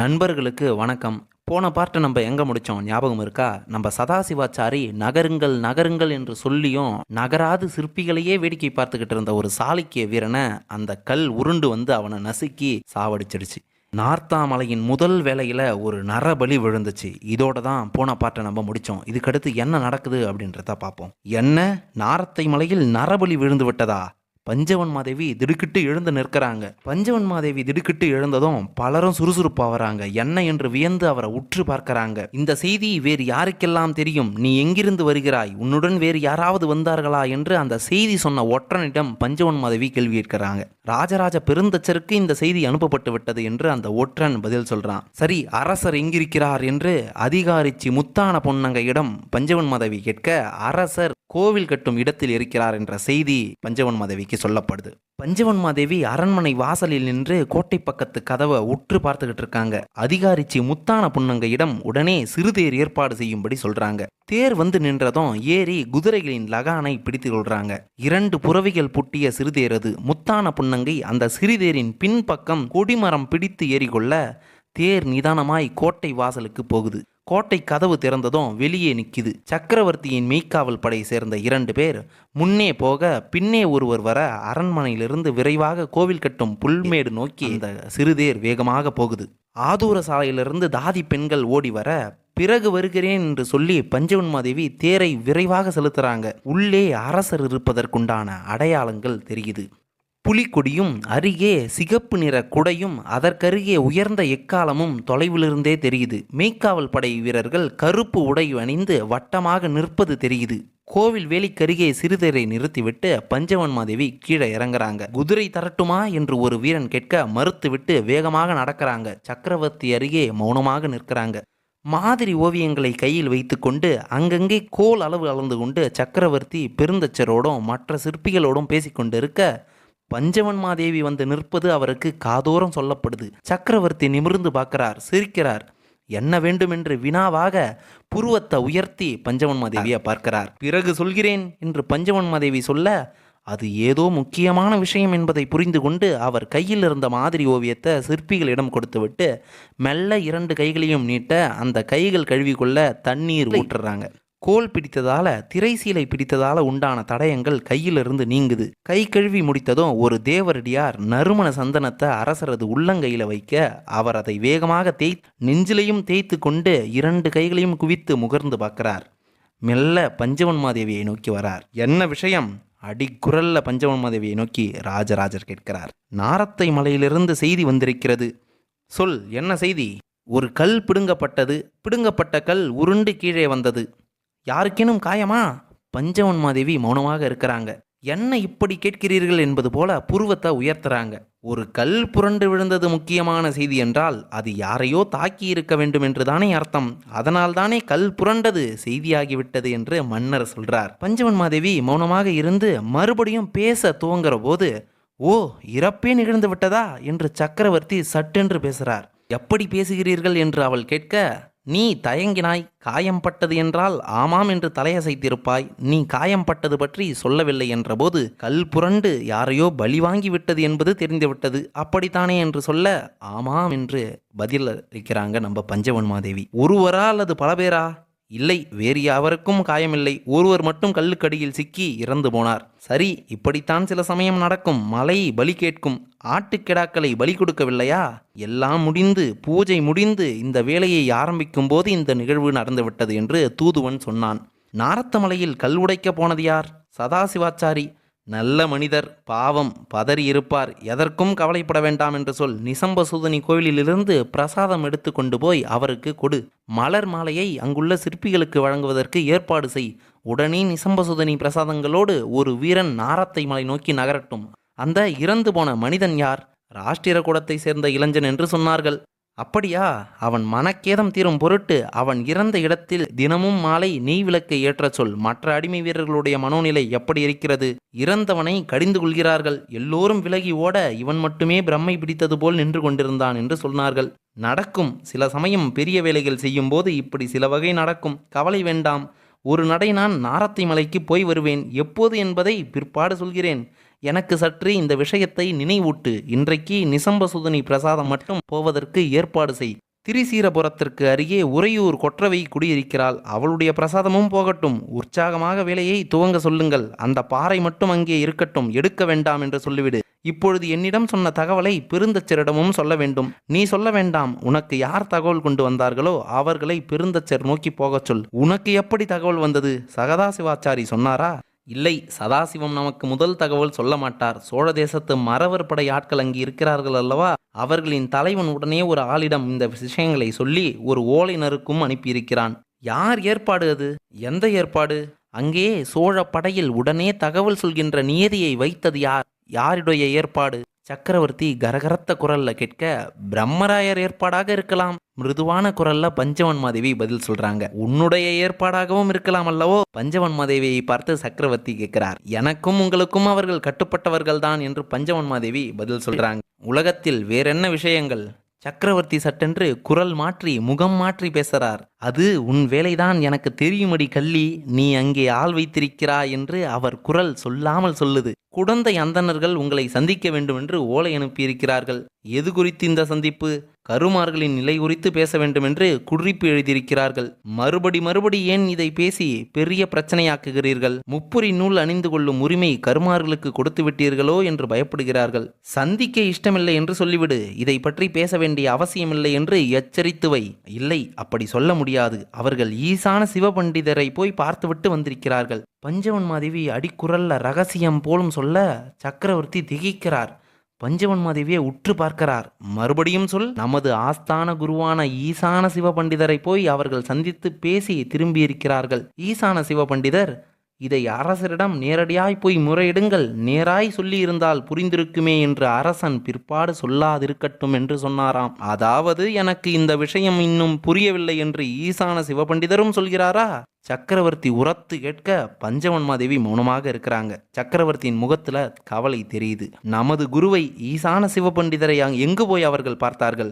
நண்பர்களுக்கு வணக்கம். போன பார்ட்டை நம்ம எங்கே முடித்தோம் ஞாபகம் இருக்கா? நம்ம சதாசிவாச்சாரி நகருங்கள் நகருங்கள் என்று சொல்லியும் நகராது சிற்பிகளையே வேடிக்கை பார்த்துக்கிட்டு இருந்த ஒரு சாளுக்கிய வீரனை அந்த கல் உருண்டு வந்து அவனை நசுக்கி சாவடிச்சிடுச்சு. நார்த்தாமலையின் முதல் வேலையில் ஒரு நரபலி விழுந்துச்சு. இதோட தான் போன பாட்டை நம்ம முடித்தோம் இதுக்கடுத்து என்ன நடக்குது அப்படின்றத பார்ப்போம். என்ன? நார்த்தை மலையில் நரபலி விழுந்து விட்டதா? பஞ்சவன் மாதேவி திடுக்கிட்டு எழுந்து நிற்கிறாங்க. பஞ்சவன் மாதேவி திடுக்கிட்டு எழுந்ததும் பலரும் சுறுசுறுப்பா வராங்க. என்ன என்று வியந்து அவரை உற்று பார்க்கிறாங்க. இந்த செய்தி வேறு யாருக்கெல்லாம் தெரியும்? நீ எங்கிருந்து வருகிறாய்? உன்னுடன் வேறு யாராவது வந்தார்களா? என்று அந்த செய்தி சொன்ன ஒற்றனிடம் பஞ்சவன் மாதேவி கேள்வி கேட்கிறாங்க. ராஜராஜ பெருந்தச்சருக்கு இந்த செய்தி அனுப்பப்பட்டு விட்டது என்று அந்த ஒற்றன் பதில் சொல்றான். சரி அரசர் எங்கிருக்கிறார்? என்று அதிகாரிச்சி முத்தான பொன்னங்கையிடம் பஞ்சவன் மாதவி கேட்க அரசர் கோவில் கட்டும் இடத்தில் இருக்கிறார் என்ற செய்தி பஞ்சவன் மாதவிக்கு சொல்லப்படுது. பஞ்சவன் மாதேவி அரண்மனை வாசலில் நின்று கோட்டை பக்கத்து கதவை உற்று பார்த்துக்கிட்டு இருக்காங்க. அதிகாரிச்சி முத்தான புன்னங்கையிடம் உடனே சிறுதேர் ஏற்பாடு செய்யும்படி சொல்றாங்க. தேர் வந்து நின்றதும் ஏறி குதிரைகளின் லகானை பிடித்து கொள்றாங்க. இரண்டு புறவிகள் புட்டிய சிறுதேர் அது. முத்தான புன்னங்கை அந்த சிறுதேரின் பின்பக்கம் கொடிமரம் பிடித்து ஏறிக்கொள்ள தேர் நிதானமாய் கோட்டை வாசலுக்கு போகுது. கோட்டை கதவு திறந்ததும் வெளியே நிற்கிது சக்கரவர்த்தியின் மெய்க்காவல் படை சேர்ந்த இரண்டு பேர். முன்னே போக பின்னே ஒருவர் வர அரண்மனையிலிருந்து விரைவாக கோவில் கட்டும் புல்மேடு நோக்கி அந்த சிறுதேர் வேகமாக போகுது. ஆதூர சாலையிலிருந்து தாதி பெண்கள் ஓடி வர பிறகு வருகிறேன் என்று சொல்லி பஞ்சவன்மாதேவி தேரை விரைவாக செலுத்துறாங்க. உள்ளே அரசர் இருப்பதற்குண்டான அடையாளங்கள் தெரியுது. புலிக்கொடியும் அருகே சிகப்பு நிற குடையும் அதற்கருகே உயர்ந்த எக்காலமும் தொலைவிலிருந்தே தெரியுது. மெய்க்காவல் படை வீரர்கள் கருப்பு உடை அணிந்து வட்டமாக நிற்பது தெரியுது. கோவில் வேலிக்கருகே சிறுதரை நிறுத்திவிட்டு பஞ்சவன்மாதேவி கீழே இறங்குறாங்க. குதிரை தரட்டுமா என்று ஒரு வீரன் கேட்க மறுத்துவிட்டு வேகமாக நடக்கிறாங்க. சக்கரவர்த்தி அருகே மௌனமாக நிற்கிறாங்க. மாதிரி ஓவியங்களை கையில் வைத்துக்கொண்டு அங்கங்கே கோல் அளவு அளந்து கொண்டு சக்கரவர்த்தி பெருந்தச்சரோடும் மற்ற சிற்பிகளோடும் பேசிக்கொண்டிருக்க இருக்க பஞ்சவன் மாதேவி வந்து நிற்பது அவருக்கு காதோரம் சொல்லப்படுது. சக்கரவர்த்தி நிமிர்ந்து பார்க்கிறார் சிரிக்கிறார். என்ன வேண்டுமென்று வினாவாக புருவத்தை உயர்த்தி பஞ்சவன் மாதேவியை பார்க்கிறார். பிறகு சொல்கிறேன் என்று பஞ்சவன் மாதேவி சொல்ல அது ஏதோ முக்கியமான விஷயம் என்பதை புரிந்து கொண்டு அவர் கையில் இருந்த மாதிரி ஓவியத்தை சிற்பிகளிடம் கொடுத்துவிட்டு மெல்ல இரண்டு கைகளையும் நீட்ட அந்த கைகள் கழுவிக்கொள்ள தண்ணீர் ஊற்றுறாங்க. கோல் பிடித்ததால திரைசீலை பிடித்ததால உண்டான தடயங்கள் கையிலிருந்து நீங்குது. கை கழுவி முடித்ததும் ஒரு தேவரடியார் நறுமண சந்தனத்தை அரசரது உள்ளங்கையில வைக்க அவர் அதை வேகமாக தேய் நெஞ்சிலையும் தேய்த்து கொண்டு இரண்டு கைகளையும் குவித்து முகர்ந்து பார்க்கிறார். மெல்ல பஞ்சவன்மாதேவியை நோக்கி வரார். என்ன விஷயம்? அடிக்குரல்ல பஞ்சவன்மாதேவியை நோக்கி ராஜராஜர் கேட்கிறார். நாரத்தை மலையிலிருந்து செய்தி வந்திருக்கிறது. சொல் என்ன செய்தி? ஒரு கல் பிடுங்கப்பட்டது. பிடுங்கப்பட்ட கல் உருண்டு கீழே வந்தது. யாருக்கேனும் காயமா? பஞ்சவன் மாதேவி மௌனமாக இருக்கிறாங்க. என்ன இப்படி கேட்கிறீர்கள் என்பது போல புருவத்தை உயர்த்துறாங்க. ஒரு கல் புரண்டு விழுந்தது முக்கியமான செய்தி என்றால் அது யாரையோ தாக்கி இருக்க வேண்டும் என்று தானே அர்த்தம். அதனால் தானே கல் புரண்டது செய்தியாகிவிட்டது என்று மன்னர் சொல்றார். பஞ்சவன்மாதேவி மௌனமாக இருந்து மறுபடியும் பேச துவங்குற போது ஓ இறப்பே நிகழ்ந்து விட்டதா? என்று சக்கரவர்த்தி சட்டென்று பேசுறார். எப்படி பேசுகிறீர்கள்? என்று அவள் கேட்க நீ தயங்கினாய் காயம்பட்டது என்றால் ஆமாம் என்று தலையசைத்திருப்பாய். நீ காயம்பட்டது பற்றி சொல்லவில்லை என்றபோது கல் புரண்டு யாரையோ பலி வாங்கி விட்டது என்பது தெரிந்துவிட்டது. அப்படித்தானே என்று சொல்ல ஆமாம் என்று பதில் அளிக்கிறாங்க நம்ம பஞ்சவன்மாதேவி. ஒருவரா அல்லது பல பேரா இல்லை வேறு யாவருக்கும் காயமில்லை. ஒருவர் மட்டும் கல்லுக்கடியில் சிக்கி இறந்து போனார். சரி இப்படித்தான் சில சமயம் நடக்கும். மலை பலி கேட்கும். ஆட்டுக்கிடாக்களை பலி கொடுக்கவில்லையா? எல்லாம் முடிந்து பூஜை முடிந்து இந்த வேலையை ஆரம்பிக்கும் போது இந்த நிகழ்வு நடந்துவிட்டது என்று தூதுவன் சொன்னான். நாரத்தமலையில் கல் உடைக்க போனது யார்? சதாசிவாச்சாரி. நல்ல மனிதர் பாவம் பதறி இருப்பார். எதற்கும் கவலைப்பட வேண்டாம் என்று சொல். நிசம்பசூதனி கோவிலிலிருந்து பிரசாதம் எடுத்து கொண்டு போய் அவருக்கு கொடு. மலர் மாலையை அங்குள்ள சிற்பிகளுக்கு வழங்குவதற்கு ஏற்பாடு செய். உடனே நிசம்பசூதனி பிரசாதங்களோடு ஒரு வீரன் நாரத்தை மலை நோக்கி நகரட்டும். அந்த இறந்து போன மனிதன் யார்? ராஷ்டிரகூடத்தை சேர்ந்த இளைஞன் என்று சொன்னார்கள். அப்படியா? அவன் மனக்கேதம் தீரும் பொருட்டு அவன் இறந்த இடத்தில் தினமும் மாலை நெய் விளக்கை ஏற்ற சொல். மற்ற அடிமை வீரர்களுடைய மனோநிலை எப்படி இருக்கிறது? இறந்தவனை கடிந்து கொள்கிறார்கள். எல்லோரும் விலகி ஓட இவன் மட்டுமே பிரம்மை பிடித்தது போல் நின்று கொண்டிருந்தான் என்று சொன்னார்கள். நடக்கும். சில சமயம் பெரிய வேலைகள் செய்யும்போது இப்படி சில வகை நடக்கும். கவலை வேண்டாம். ஒரு நடை நான் நாரத்தை மலைக்கு போய் வருவேன். எப்போது என்பதை பிற்பாடு சொல்கிறேன். எனக்கு சற்று இந்த விஷயத்தை நினைவூட்டு. இன்றைக்கு நிசம்பசுதனி பிரசாதம் மட்டும் போவதற்கு ஏற்பாடு செய். திரிசீரபுரத்திற்கு அருகே உறையூர் கொற்றவை குடியிருக்கிறாள். அவளுடைய பிரசாதமும் போகட்டும். உற்சாகமாக வேலையை துவங்க சொல்லுங்கள். அந்த பாறை மட்டும் அங்கே இருக்கட்டும். எடுக்க வேண்டாம் என்று சொல்லிவிடு. இப்பொழுது என்னிடம் சொன்ன தகவலை பெருந்தச்சரிடமும் சொல்ல வேண்டும். நீ சொல்ல வேண்டாம். உனக்கு யார் தகவல் கொண்டு வந்தார்களோ அவர்களை பெருந்தச்சர் நோக்கி போகச் சொல். உனக்கு எப்படி தகவல் வந்தது? சகதாசிவாச்சாரி சொன்னாரா? இல்லை சதாசிவம் நமக்கு முதல் தகவல் சொல்ல மாட்டார். சோழ தேசத்து மறவர் படை ஆட்கள் அங்கு இருக்கிறார்கள் அல்லவா? அவர்களின் தலைவன் உடனே ஒரு ஆளிடம் இந்த விஷயங்களை சொல்லி ஒரு ஓலைனருக்கும் அனுப்பியிருக்கிறான். யார் ஏற்பாடு அது? எந்த ஏற்பாடு? அங்கே சோழ படையில் உடனே தகவல் சொல்கின்ற நியதியை வைத்தது யார்? யாருடைய ஏற்பாடு? சக்கரவர்த்தி கரகரத்த குரல்ல கேட்க பிரம்மராயர் ஏற்பாடாக இருக்கலாம். மிருதுவான குரல்ல பஞ்சவன் மாதேவி பதில் சொல்றாங்க. உன்னுடைய ஏற்பாடாகவும் இருக்கலாம் அல்லவோ? பஞ்சவன் மாதேவியை பார்த்து சக்கரவர்த்தி கேட்கிறார் எனக்கும் உங்களுக்கும் அவர்கள் கட்டுப்பட்டவர்கள் தான் என்று பஞ்சவன் மாதேவி பதில் சொல்றாங்க. உலகத்தில் வேறென்ன விஷயங்கள்? சக்கரவர்த்தி சட்டென்று குரல் மாற்றி முகம் மாற்றி பேசுகிறார் அது உன் வேலைதான் எனக்கு தெரியுமடி கள்ளி. நீ அங்கே ஆள் வைத்திருக்கிறாய் என்று அவர் குரல் சொல்லாமல் சொல்லுது. குடந்தை அந்தணர்கள் உங்களை சந்திக்க வேண்டும் என்று ஓலை அனுப்பியிருக்கிறார்கள். எது குறித்து இந்த சந்திப்பு? கருமார்களின் நிலை குறித்து பேச வேண்டும் என்று குறிப்பு எழுதியிருக்கிறார்கள். மறுபடி மறுபடி ஏன் இதை பேசி பெரிய பிரச்சனையாக்குகிறீர்கள்? முப்புரி நூல் அணிந்து கொள்ளும் உரிமை கருமார்களுக்கு கொடுத்து விட்டீர்களோ என்று பயப்படுகிறார்கள். சந்திக்க இஷ்டமில்லை என்று சொல்லிவிடு. இதை பற்றி பேச வேண்டிய அவசியமில்லை என்று எச்சரித்து வை. இல்லை அப்படி சொல்ல முடியாது. அவர்கள் ஈசான சிவபண்டிதரை போய் பார்த்துவிட்டு வந்திருக்கிறார்கள். பஞ்சவன் மாதேவி அடிக்குரல்ல ரகசியம் போலும் சொல்ல சக்கரவர்த்தி திகிக்கிறார். பஞ்சவன் மாதேவியை உற்று பார்க்கிறார். மறுபடியும் சொல் நமது ஆஸ்தான குருவான ஈசான சிவபண்டிதரை போய் அவர்கள் சந்தித்து பேசி திரும்பியிருக்கிறார்கள். ஈசான சிவபண்டிதர் இதை அரசரிடம் நேரடியாய் போய் முறையிடுங்கள். நேராய் சொல்லியிருந்தால் புரிந்திருக்குமே என்று அரசன் பிற்பாடு சொல்லாதிருக்கட்டும் என்று சொன்னாராம். அதாவது எனக்கு இந்த விஷயம் இன்னும் புரியவில்லை என்று ஈசான சிவபண்டிதரும் சொல்கிறாரா? சக்கரவர்த்தி உரத்து கேட்க பஞ்சவன்மாதேவி மௌனமாக இருக்கிறாங்க. சக்கரவர்த்தியின் முகத்துல கவலை தெரியுது. நமது குருவை ஈசான சிவபண்டிதரை அங்- எங்கு போய் அவர்கள் பார்த்தார்கள்?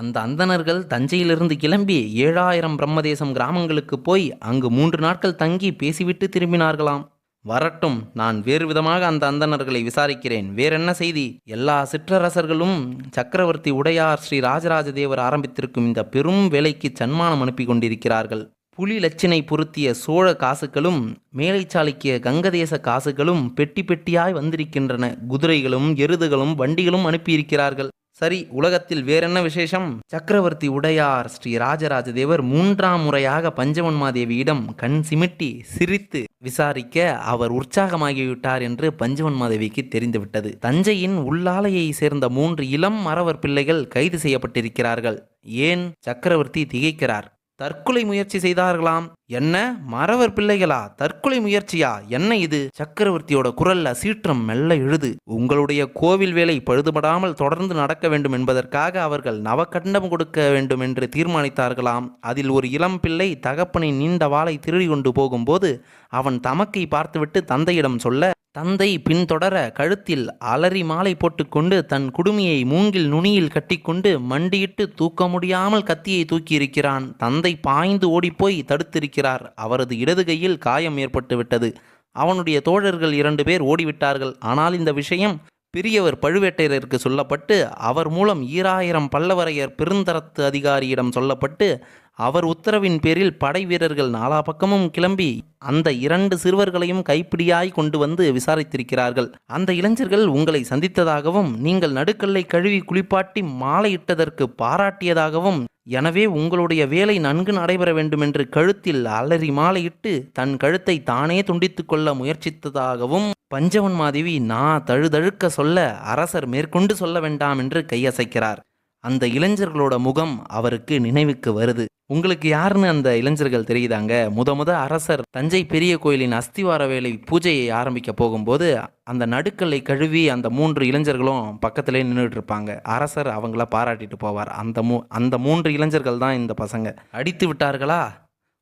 அந்த அந்தணர்கள் தஞ்சையிலிருந்து கிளம்பி ஏழாயிரம் பிரம்மதேசம் கிராமங்களுக்கு போய் அங்கு மூன்று நாட்கள் தங்கி பேசிவிட்டு திரும்பினார்களாம். வரட்டும் நான் வேறு விதமாக அந்த அந்தணர்களை விசாரிக்கிறேன். வேறென்ன செய்தி? எல்லா சிற்றரசர்களும் சக்கரவர்த்தி உடையார் ஸ்ரீ ராஜராஜ தேவர் ஆரம்பித்திருக்கும் இந்த பெரும் வேலைக்கு சன்மானம் அனுப்பி கொண்டிருக்கிறார்கள் புலி லட்சினை பொருத்திய சோழ காசுகளும் மேலைச்சாலிக்கிய கங்கதேச காசுகளும் பெட்டி பெட்டியாய் வந்திருக்கின்றன. குதிரைகளும் எருதுகளும் வண்டிகளும் அனுப்பியிருக்கிறார்கள். சரி உலகத்தில் வேறென்ன விசேஷம்? சக்கரவர்த்தி உடையார் ஸ்ரீ ராஜராஜ தேவர் மூன்றாம் முறையாக பஞ்சவன்மாதேவியிடம் கண் சிமிட்டி சிரித்து விசாரிக்க அவர் உற்சாகமாகிவிட்டார் என்று பஞ்சவன்மாதேவிக்கு தெரிந்துவிட்டது. தஞ்சையின் உள்ளாலையை சேர்ந்த மூன்று இளம் மறவர் பிள்ளைகள் கைது செய்யப்பட்டிருக்கிறார்கள். ஏன்? சக்கரவர்த்தி திகைக்கிறார். தற்கொலை முயற்சி செய்தார்களாம். என்ன? மறவர் பிள்ளைகளா? தற்கொலை முயற்சியா? என்ன இது? சக்கரவர்த்தியோட குரல்ல சீற்றம் மெல்ல எழுது. உங்களுடைய கோவில் வேலை பழுதுபடாமல் தொடர்ந்து நடக்க வேண்டும் என்பதற்காக அவர்கள் நவகண்டம் கொடுக்க வேண்டும் என்று தீர்மானித்தார்களாம். அதில் ஒரு இளம் பிள்ளை தகப்பனின் நீண்ட வாளை திருடி கொண்டு போகும்போது அவன் தமக்கை பார்த்துவிட்டு தந்தையிடம் சொல்ல தந்தை பின்தொடர கழுத்தில் அலறி மாலை போட்டுக்கொண்டு தன் குடுமியை மூங்கில் நுனியில் கட்டிக்கொண்டு மண்டியிட்டு தூக்க முடியாமல் கத்தியை தூக்கியிருக்கிறான். தந்தை பாய்ந்து ஓடிப்போய் தடுத்திருக்கிறார். அவரது இடது கையில் காயம் ஏற்பட்டுவிட்டது. அவனுடைய தோழர்கள் இரண்டு பேர் ஓடிவிட்டார்கள். ஆனால் இந்த விஷயம் பெரியவர் பழுவேட்டையருக்கு சொல்லப்பட்டு அவர் மூலம் ஈராயிரம் பல்லவரையர் பெருந்தரத்து அதிகாரியிடம் சொல்லப்பட்டு அவர் உத்தரவின் பேரில் படை வீரர்கள் நாலா பக்கமும் கிளம்பி அந்த இரண்டு சிறுவர்களையும் கைப்பிடியாய் கொண்டு வந்து விசாரித்திருக்கிறார்கள். அந்த இளைஞர்கள் உங்களை சந்தித்ததாகவும் நீங்கள் நடுக்கல்லை கழுவி குளிப்பாட்டி மாலையிட்டதற்கு பாராட்டியதாகவும் எனவே உங்களுடைய வேலை நன்கு நடைபெற வேண்டுமென்று கழுத்தில் அலறி மாலையிட்டு தன் கழுத்தை தானே துண்டித்து கொள்ள முயற்சித்ததாகவும் பஞ்சவன் மாதேவி நான் தழுதழுக்க சொல்ல அரசர் மேற்கொண்டு சொல்ல வேண்டாம் என்று கையசைக்கிறார். அந்த இளைஞர்களோட முகம் அவருக்கு நினைவுக்கு வருது. உங்களுக்கு யாருன்னு அந்த இளைஞர்கள் தெரியுதாங்க? முத முத அரசர் தஞ்சை பெரிய கோயிலின் அஸ்திவார வேலை பூஜையை ஆரம்பிக்க போகும்போது அந்த நடுக்கல்லை கழுவி அந்த மூன்று இளைஞர்களும் பக்கத்திலே நின்றுட்டு இருப்பாங்க அரசர் அவங்கள பாராட்டிட்டு போவார். அந்த மூ அந்த மூன்று இளைஞர்கள் தான் இந்த பசங்க. அடித்து விட்டார்களா?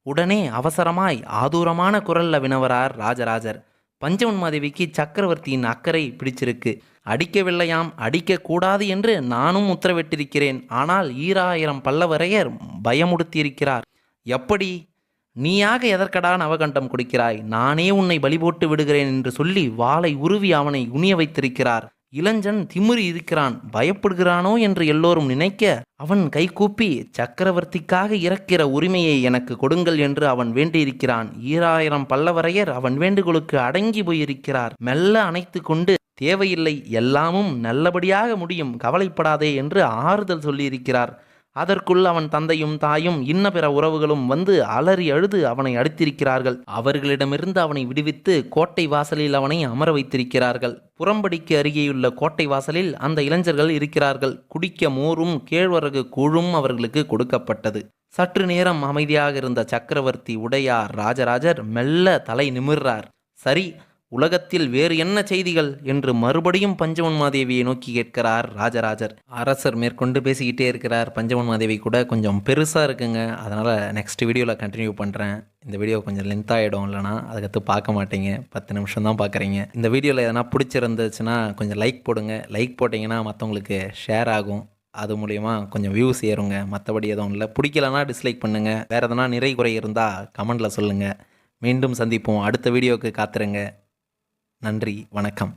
உடனே அவசரமாய் ஆதூரமான குரல்ல வினவரார் ராஜராஜர். பஞ்சவன்மாதேவிக்கு சக்கரவர்த்தியின் அக்கறை பிடிச்சிருக்கு. அடிக்கவில்லையாம் அடிக்கக்கூடாது என்று நானும் உத்தரவிட்டிருக்கிறேன். ஆனால் ஈராயிரம் பல்லவரையர் பயமுடுத்தியிருக்கிறார். எப்படி? நீயாக எதற்கடா நவகண்டம் கொடுக்கிறாய்? நானே உன்னை பலிபோட்டு விடுகிறேன் என்று சொல்லி வாளை உருவி அவனை குனிய வைத்திருக்கிறார். இளஞ்சன் திமிரி இருக்கிறான் பயப்படுகிறானோ என்று எல்லோரும் நினைக்க அவன் கைகூப்பி சக்கரவர்த்திக்காக இறக்கிற உரிமையை எனக்கு கொடுங்கள் என்று அவன் வேண்டியிருக்கிறான். ஈராயிரம் பல்லவரையர் அவன் வேண்டுகோளுக்கு அடங்கி போயிருக்கிறார். மெல்ல அணைத்து கொண்டு தேவையில்லை எல்லாமும் நல்லபடியாக முடியும் கவலைப்படாதே என்று ஆறுதல் சொல்லியிருக்கிறார். அதற்குள் அவன் தந்தையும் தாயும் இன்ன பிற உறவுகளும் வந்து அலறி அழுது அவனை அடித்திருக்கிறார்கள். அவர்களிடமிருந்து அவனை விடுவித்து கோட்டை வாசலில் அவனை அமர வைத்திருக்கிறார்கள். புறம்படிக்கு அருகேயுள்ள கோட்டை வாசலில் அந்த இளைஞர்கள் இருக்கிறார்கள். குடிக்க மோரும் கேழ்வரகு கூழும் அவர்களுக்கு கொடுக்கப்பட்டது. சற்று நேரம் அமைதியாக இருந்த சக்கரவர்த்தி உடையார் ராஜராஜர் மெல்ல தலை நிமிர்றார். சரி உலகத்தில் வேறு என்ன செய்திகள்? என்று மறுபடியும் பஞ்சவன்மாதேவியை நோக்கி கேட்கிறார் ராஜராஜர். அரசர் மேற்கொண்டு பேசிக்கிட்டே இருக்கிறார். பஞ்சவன்மாதேவி கூட கொஞ்சம் பெருசாக இருக்குங்க. அதனால் நெக்ஸ்ட் வீடியோவில் கண்டினியூ பண்ணுறேன் இந்த வீடியோ கொஞ்சம் லென்த் ஆகிடும் இல்லைனா அதுக்கடுத்து பார்க்க மாட்டீங்க. பத்து நிமிஷம் தான் பார்க்குறீங்க. இந்த வீடியோவில் எதனா பிடிச்சிருந்துச்சுன்னா கொஞ்சம் லைக் போடுங்க. லைக் போட்டிங்கன்னா மற்றவங்களுக்கு ஷேர் ஆகும். அது மூலயமா கொஞ்சம் வியூஸ் ஏறுங்க. மற்றபடி எதுவும் இல்லை. பிடிக்கலனா டிஸ்லைக் பண்ணுங்கள் வேறு எதனா நிறை குறை இருந்தால் கமெண்டில் சொல்லுங்கள் மீண்டும் சந்திப்போம். அடுத்த வீடியோவுக்கு காத்துருங்க. நன்றி வணக்கம்.